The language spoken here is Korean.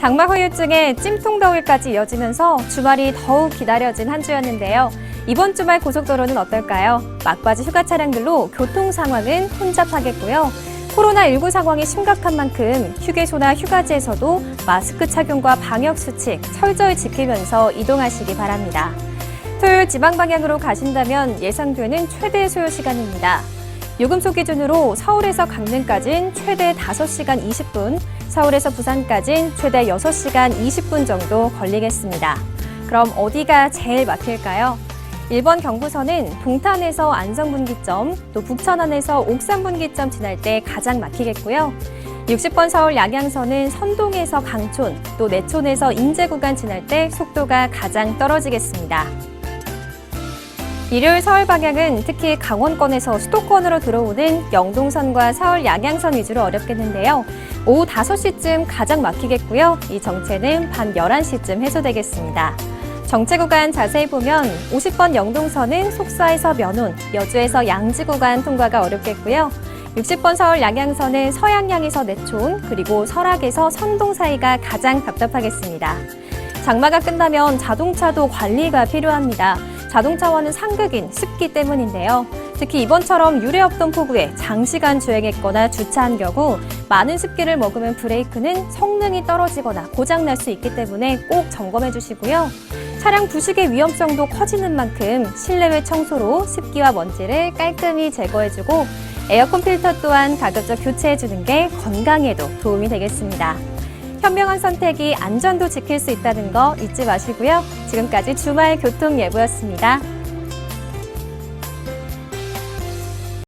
장마 후유증에 찜통더위까지 이어지면서 주말이 더욱 기다려진 한 주였는데요. 이번 주말 고속도로는 어떨까요? 막바지 휴가 차량들로 교통 상황은 혼잡하겠고요. 코로나19 상황이 심각한 만큼 휴게소나 휴가지에서도 마스크 착용과 방역 수칙 철저히 지키면서 이동하시기 바랍니다. 토요일 지방 방향으로 가신다면 예상되는 최대 소요 시간입니다. 요금소 기준으로 서울에서 강릉까지는 최대 5시간 20분, 서울에서 부산까지는 최대 6시간 20분 정도 걸리겠습니다. 그럼 어디가 제일 막힐까요? 1번 경부선은 동탄에서 안성분기점, 또 북천안에서 옥산분기점 지날 때 가장 막히겠고요. 60번 서울 양양선은 선동에서 강촌, 또 내촌에서 인제 구간 지날 때 속도가 가장 떨어지겠습니다. 일요일 서울 방향은 특히 강원권에서 수도권으로 들어오는 영동선과 서울 양양선 위주로 어렵겠는데요. 오후 5시쯤 가장 막히겠고요. 이 정체는 밤 11시쯤 해소되겠습니다. 정체 구간 자세히 보면 50번 영동선은 속사에서 면온, 여주에서 양지 구간 통과가 어렵겠고요. 60번 서울 양양선은 서양향에서 내촌, 그리고 설악에서 선동 사이가 가장 답답하겠습니다. 장마가 끝나면 자동차도 관리가 필요합니다. 자동차와는 상극인 습기 때문인데요. 특히 이번처럼 유례 없던 폭우에 장시간 주행했거나 주차한 경우 많은 습기를 머금은 브레이크는 성능이 떨어지거나 고장날 수 있기 때문에 꼭 점검해 주시고요. 차량 부식의 위험성도 커지는 만큼 실내외 청소로 습기와 먼지를 깔끔히 제거해주고 에어컨 필터 또한 가급적 교체해주는 게 건강에도 도움이 되겠습니다. 현명한 선택이 안전도 지킬 수 있다는 거 잊지 마시고요. 지금까지 주말 교통 예보였습니다.